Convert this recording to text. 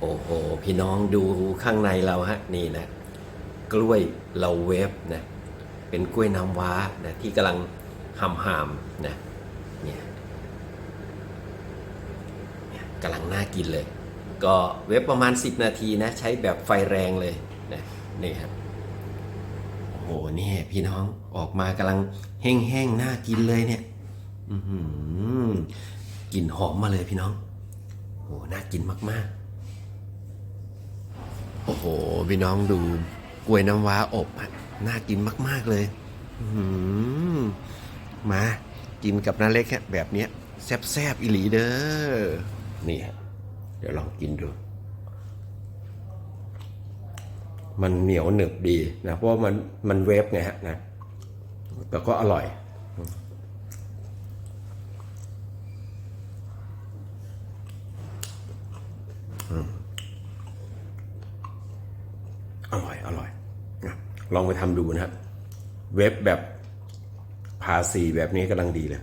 โอ้โห พี่น้องดูข้างในเราฮะนี่นะ กล้วยเราเวฟนะเป็นกล้วยน้ำว้านะที่กำลังหำหามนะเนี่ยกำลังน่ากินเลย ก็เวฟประมาณ 10 นาทีนะ ใช้แบบไฟแรงเลยนะนี่ครับโอ้โหนี่พี่น้องออกมากำลังแห้งๆน่ากินเลยเนี่ยอือหือกลิ่นหอมมาเลยพี่น้องโอ้โหน่ากินมากๆ โอ้โหพี่น้องดูกล้วยน้ำว้าอบน่ากินมาก ๆเลยมากินกับน้าเล็กแบบนี้แซบๆอีหลีเด้อนี่ฮะเดี๋ยวลองกินดู มันเหนียวหนึบดีนะ เพราะมันมันเวฟไงฮะนะแต่ก็อร่อยอ อร่อยอร่อยลองไปทำดูนะครับ เว็บแบบภาษีแบบนี้กำลังดีเลย